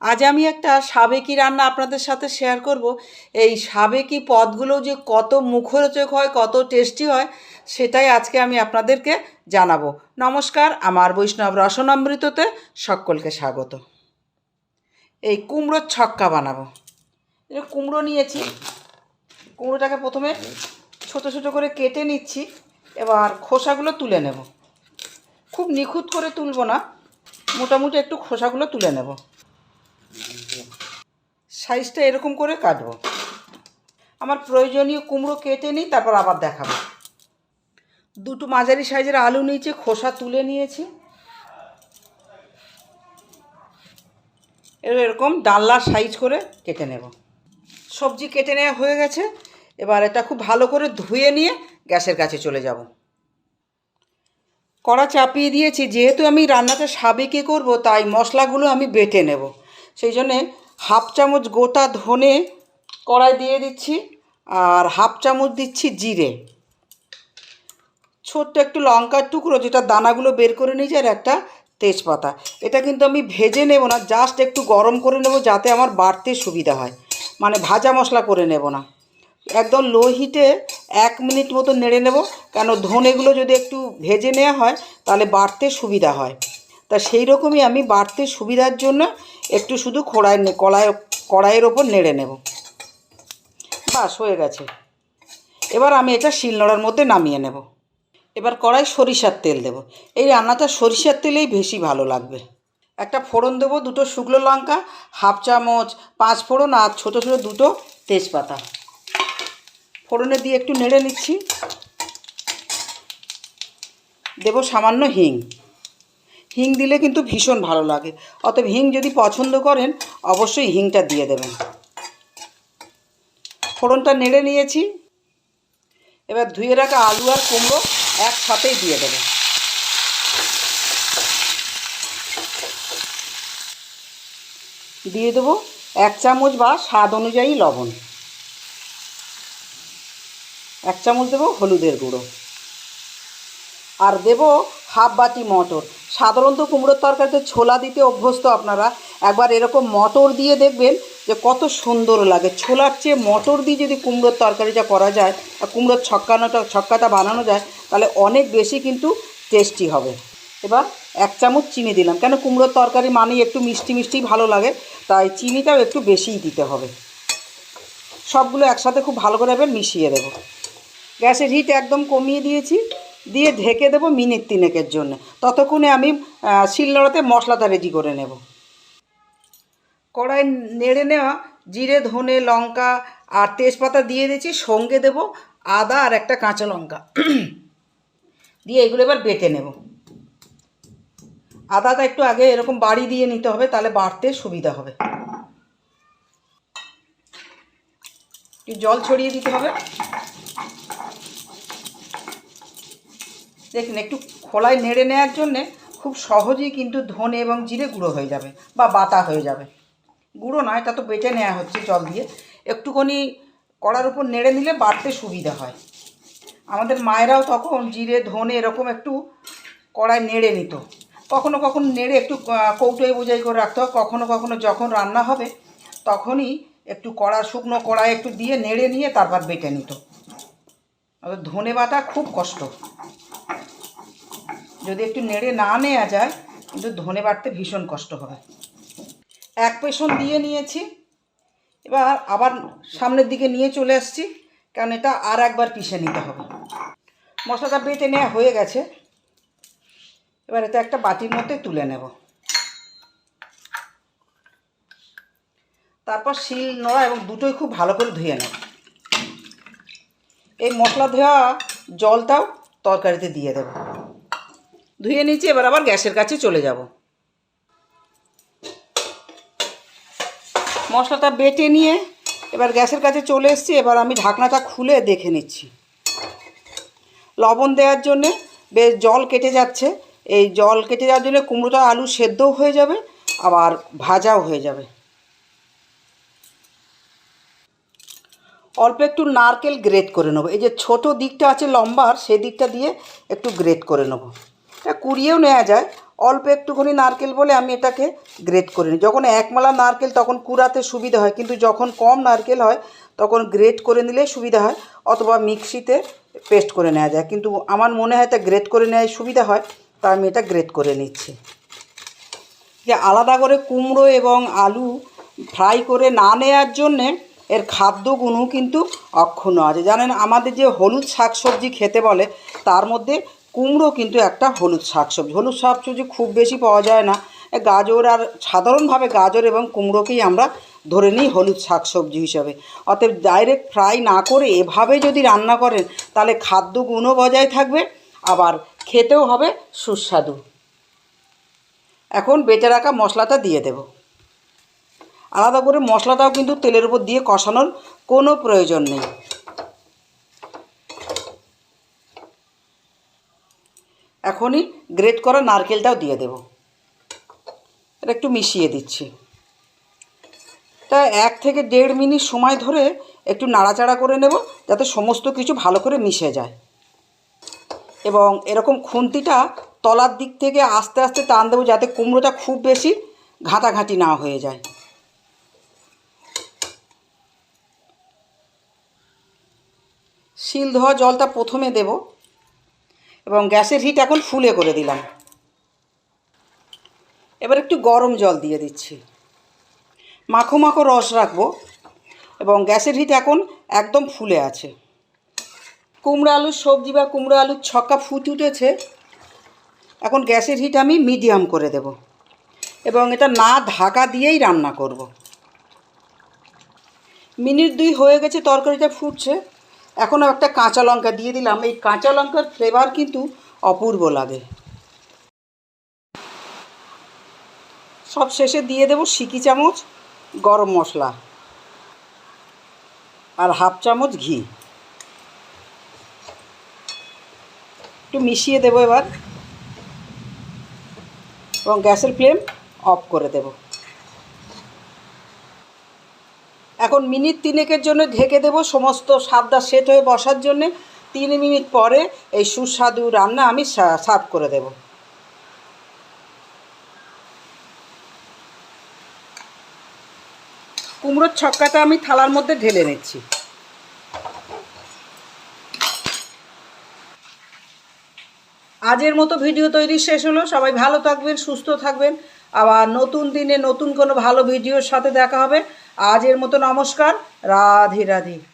আজ আমি একটা সাবেকি রান্না আপনাদের সাথে শেয়ার করব। এই সাবেকি পদগুলো যে কত মুখরোচক হয়, কত টেস্টি হয়, সেটাই আজকে আমি আপনাদেরকে জানাব। নমস্কার, আমার বৈষ্ণব রসনামৃততে সকলকে স্বাগত। এই কুমড়োর ছক্কা বানাবো। এই কুমড়ো নিয়েছি, কুমড়োটাকে প্রথমে ছোট ছোট করে কেটে নিচ্ছি, এবার খোসাগুলো তুলে নেব। খুব নিখুঁত করে তুলব না, মোটামুটি একটু খোসাগুলো তুলে নেব। সাইজটা এরকম করে কাটবো। আমার প্রয়োজনীয় কুমড়ো কেটে নিই, তারপর আবার দেখাবো। দুটো মাঝারি সাইজের আলু নিয়েছি, খোসা তুলে নিয়েছি। এরকম ডাল্লার সাইজ করে কেটে নেব। সবজি কেটে নেওয়া হয়ে গেছে। এবার এটা খুব ভালো করে ধুয়ে নিয়ে গ্যাসের কাছে চলে যাব। কড়া চাপিয়ে দিয়েছি, যেহেতু আমি রান্নাটা সাবেকে করব, তাই মশলাগুলো আমি বেটে নেব। সেই জন্যে হাফ চামচ গোটা ধনে কড়াই দিয়ে দিচ্ছি আর হাফ চামচ দিচ্ছি জিরে। ছোট্ট একটু লঙ্কার টুকরো, যেটা দানাগুলো বের করে নিয়েছি আর একটা তেজপাতা। এটা কিন্তু আমি ভেজে নেব না, জাস্ট একটু গরম করে নেব যাতে আমার বাড়তে সুবিধা হয়। মানে ভাজা মশলা করে নেব না। একদম লো হিটে এক মিনিট মতো নেড়ে নেব, কেন ধনেগুলো যদি একটু ভেজে নেওয়া হয় তাহলে বাড়তে সুবিধা হয়। তা সেই রকমই আমি বাড়তে সুবিধার জন্য একটু শুধু খোড়ায় কড়াই কড়াইয়ের ওপর নেড়ে নেব। বাস, হয়ে গেছে। এবার আমি এটা শিলনোড়ার মধ্যে নামিয়ে নেব। এবার কড়াই সরিষার তেল দেব। এই রান্নাটা সরিষার তেলেই বেশি ভালো লাগবে। একটা ফোড়ন দেবো, দুটো শুকনো লঙ্কা, হাফ চামচ পাঁচ ফোড়ন আর ছোটো ছোটো দুটো তেজপাতা। ফোড়নে দিয়ে একটু নেড়ে নিচ্ছি। দেব সামান্য হিং। হিং দিলে কিন্তু ভীষণ ভালো লাগে। অতএব হিং যদি পছন্দ করেন, অবশ্যই হিংটা দিয়ে দেবেন। ফোড়নটা নেড়ে নিয়েছি। এবার ধুয়ে রাখা আলু আর কুমড়ো একসাথেই দিয়ে দেবেন দিয়ে দেবো এক চামচ বা স্বাদ অনুযায়ী লবণ। এক চামচ দেবো হলুদের গুঁড়ো। আর দেবো হাফ বাটি মটর। সাধারণত কুমড়োর তরকারিতে ছোলা দিতে অভ্যস্ত আপনারা। একবার এরকম মটর দিয়ে দেখবেন যে কত সুন্দর লাগে। ছোলার চেয়ে মটর দিয়ে যদি কুমড়োর তরকারিটা করা যায় আর কুমড়োর ছক্কানোটা, ছক্কাটা বানানো যায়, তাহলে অনেক বেশি কিন্তু টেস্টি হবে। এবার এক চামচ চিনি দিলাম। কেন কুমড়োর তরকারি মানেই একটু মিষ্টি মিষ্টি ভালো লাগে, তাই চিনিটাও একটু বেশিই দিতে হবে। সবগুলো একসাথে খুব ভালো করে এবার মিশিয়ে দেবো। গ্যাসের হিট একদম কমিয়ে দিয়েছি। দিয়ে ঢেকে দেবো মিনিট তিনেকের জন্য। ততক্ষণে আমি শিলনোড়াতে মশলাটা রেডি করে নেব। কড়াই নেড়ে নেওয়া জিরে, ধনে, লঙ্কা আর তেজপাতা দিয়ে দিয়েছি, সঙ্গে দেব আদা আর একটা কাঁচা লঙ্কা। দিয়ে এগুলো এবার বেটে নেব। আদাটা একটু আগে এরকম বাড়ি দিয়ে নিতে হবে, তাহলে বাড়তে সুবিধা হবে। একটু জল ছড়িয়ে দিতে হবে। দেখুন, একটু খোলায় নেড়ে নেওয়ার জন্যে খুব সহজেই কিন্তু ধনে এবং জিরে গুঁড়ো হয়ে যাবে বা বাতা হয়ে যাবে। গুঁড়ো নয় এটা তো বেটে নেওয়া হচ্ছে জল দিয়ে। একটুখানি কড়ার উপর নেড়ে নিলে বাড়তে সুবিধা হয়। আমাদের মায়েরাও তখন জিরে, ধনে এরকম একটু কড়ায় নেড়ে নিত। কখনো কখনো নেড়ে একটু কৌটোয় বোঝাই করে রাখতে হয়। কখনো কখনো যখন রান্না হবে, তখনই একটু কড়া, শুকনো কড়াই একটু দিয়ে নেড়ে নিয়ে তারপর বেটে নিত। ধনে বাটা খুব কষ্ট। যদি একটু নেড়ে না নেওয়া যায়, কিন্তু ধনে বাড়তে ভীষণ কষ্ট হবে এক পেশন দিয়ে নিয়েছি, এবার আবার সামনের দিকে নিয়ে চলে আসছি, কারণ এটা আর একবার পিষে নিতে হবে। মশলাটা বেটে নেওয়া হয়ে গেছে, এবার এটা একটা বাটির মধ্যে তুলে নেব। তারপর শিল, নোড়া এবং দুটোই খুব ভালো করে ধুয়ে নেব। এই মশলা ধোয়া জলটাও তরকারিতে দিয়ে দেবো। ধুয়ে নিচ্ছি এবার আবার গ্যাসের কাছে চলে যাব। মশলাটা বেটে নিয়ে এবার গ্যাসের কাছে চলে এসেছি, এবার আমি ঢাকনাটা খুলে দেখে নিচ্ছি। লবণ দেওয়ার জন্যে বেশ জল কেটে যাচ্ছে, এই জল কেটে যাওয়ার জন্য কুমড়োটা আলু সেদ্ধও হয়ে যাবে, আবার ভাজাও হয়ে যাবে। অল্প একটু নারকেল গ্রেট করে নেব, এই যে ছোট দিকটা আছে লম্বার, সেই দিকটা দিয়ে একটু গ্রেট করে নেব। এটা কুড়িয়েও নেওয়া যায়। অল্প একটুখানি নারকেল বলে আমি এটাকে গ্রেট করে নিই। যখন একমালা নারকেল তখন কুড়াতে সুবিধা হয়, কিন্তু যখন কম নারকেল হয় তখন গ্রেট করে নিলে সুবিধা হয়, অথবা মিক্সিতে পেস্ট করে নেওয়া যায়। কিন্তু আমার মনে হয় এটা গ্রেট করে নেওয়াই সুবিধা হয় তাই আমি এটা গ্রেট করে নিচ্ছি। যে আলাদা করে কুমড়ো এবং আলু ফ্রাই করে না নেওয়ার জন্যে এর খাদ্যগুণও কিন্তু অক্ষুণ্ণ আছে। জানেন, আমাদের যে হলুদ শাকসবজি খেতে বলে, তার মধ্যে কুমড়ো কিন্তু একটা হলুদ শাকসবজি। হলুদ শাকসবজি খুব বেশি পাওয়া যায় না। গাজর আর সাধারণভাবে গাজর এবং কুমড়োকেই আমরা ধরে নিই হলুদ শাকসবজি হিসাবে। অতএব ডাইরেক্ট ফ্রাই না করে এভাবে যদি রান্না করেন, তাহলে খাদ্যগুণও বজায় থাকবে, আবার খেতেও হবে সুস্বাদু। এখন বেটে রাখা মশলাটা দিয়ে দেব। আলাদা করে মশলাটাও কিন্তু তেলের উপর দিয়ে কষানোর কোনো প্রয়োজন নেই। এখনই গ্রেট করা নারকেলটাও দিয়ে দেব। এটা একটু মিশিয়ে দিচ্ছি। তা এক থেকে দেড় মিনিট সময় ধরে একটু নাড়াচাড়া করে নেব, যাতে সমস্ত কিছু ভালো করে মিশে যায়। এবং এরকম খুন্তিটা তলার দিক থেকে আস্তে আস্তে টান দেবো, যাতে কুমড়োটা খুব বেশি ঘাঁটাঘাঁটি না হয়ে যায়। শিল ধোয়া জলটা প্রথমে দেব। এবং গ্যাসের হিট এখন ফুলে করে দিলাম। এবার একটু গরম জল দিয়ে দিচ্ছি। মাখো মাখো রস রাখব এবং গ্যাসের হিট এখন একদম ফুলে আছে। কুমড়ো আলুর সবজি বা কুমড়ো আলুর ছক্কা ফুট উঠেছে। এখন গ্যাসের হিট আমি মিডিয়াম করে দেব এবং এটা না ঢাকা দিয়েই রান্না করব। মিনিট দুই হয়ে গেছে তরকারিটা ফুটছে। এখনও একটা কাঁচা লঙ্কা দিয়ে দিলাম। এই কাঁচা লঙ্কার ফ্লেভার কিন্তু অপূর্ব লাগে। সব শেষে দিয়ে দেব সিকি চামচ, গরম মশলা আর হাফ চামচ ঘি। একটু মিশিয়ে দেবো এবার এবং গ্যাসের ফ্লেম অফ করে দেব। এখন মিনিট তিনেকের জন্য ঢেকে দেব। সমস্ত সাবদা সেট হয়ে বসার জন্যে তিন মিনিট পরে এই সুস্বাদু রান্না আমি সার্ভ করে দেব। কুমড়োর ছক্কাটা আমি থালার মধ্যে ঢেলে নিচ্ছি। আজের মতো ভিডিও তৈরি শেষ হলো। সবাই ভালো থাকবেন, সুস্থ থাকবেন। আবার নতুন দিনে নতুন কোনো ভালো ভিডিওর সাথে দেখা হবে। আজের মতো নমস্কার রাধে রাধে।